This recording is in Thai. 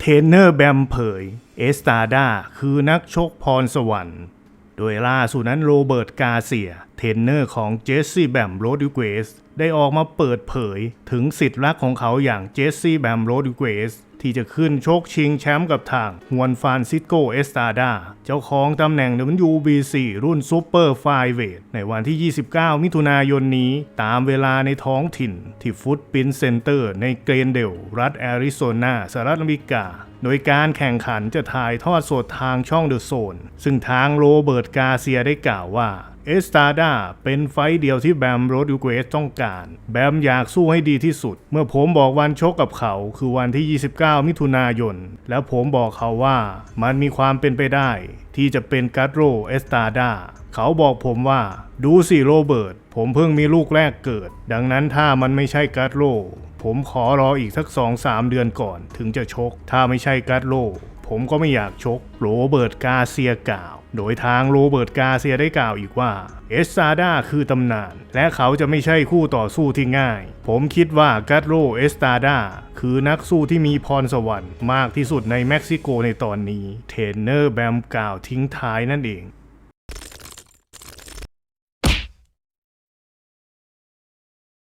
เทรนเนอร์แบมเผย เอสตาดาคือนักชกพรสวรรค์ โดยล่าสุดนั้นโรเบิร์ตกาเซีย เทรนเนอร์ของเจสซี่แบมโรดิเกสได้ออกมาเปิดเผย ถึงสิทธิ์รักของเขาอย่างเจสซี่แบมโรดิเกส ที่จะขึ้นชกชิงแชมป์กับทางฮวนฟานซิสโกเอสตาดา เจ้าของตำแหน่ง WBC รุ่นซูเปอร์ไฟเวทในวันที่ 29 มิถุนายนนี้ตามเวลาในท้องถิ่นที่ฟุตปินเซ็นเตอร์ในเกรนเดล รัฐแอริโซนาสหรัฐอเมริกา โดยการแข่งขันจะถ่ายทอดสดทางช่องเดอะโซน ซึ่งทางโรเบิร์ตกาเซียได้กล่าวว่า เอสตาดาเป็นไฟเดียวที่แบมโรดิเกสต้องการ แบมอยากสู้ให้ดีที่สุด เมื่อผมบอกวันชกกับเขา คือวันที่ 29 มิถุนายน แล้วผมบอกเขาว่ามันมีความเป็นไปได้ ที่จะเป็นกัตโรเอสตาดาเขาบอกผมว่า ดูสิโรเบิร์ตผมเพิ่งมีลูกแรกเกิด ดังนั้นถ้ามันไม่ใช่กัตโรผมขอรออีกสัก2-3เดือนก่อน ถึงจะชก ถ้าไม่ใช่กัตโร ผมก็ไม่อยากชกโรเบิร์ตกาเซียกล่าว โดยทางโรเบิร์ตกาเซียได้กล่าวอีกว่า เอสซาดาคือตำนาน และเขาจะไม่ใช่คู่ต่อสู้ที่ง่าย ผมคิดว่ากัตโรเอสตาดาคือนักสู้ที่มีพรสวรรค์มากที่สุดในเม็กซิโกในตอนนี้ เทรนเนอร์แบมกล่าวทิ้งท้ายนั่นเอง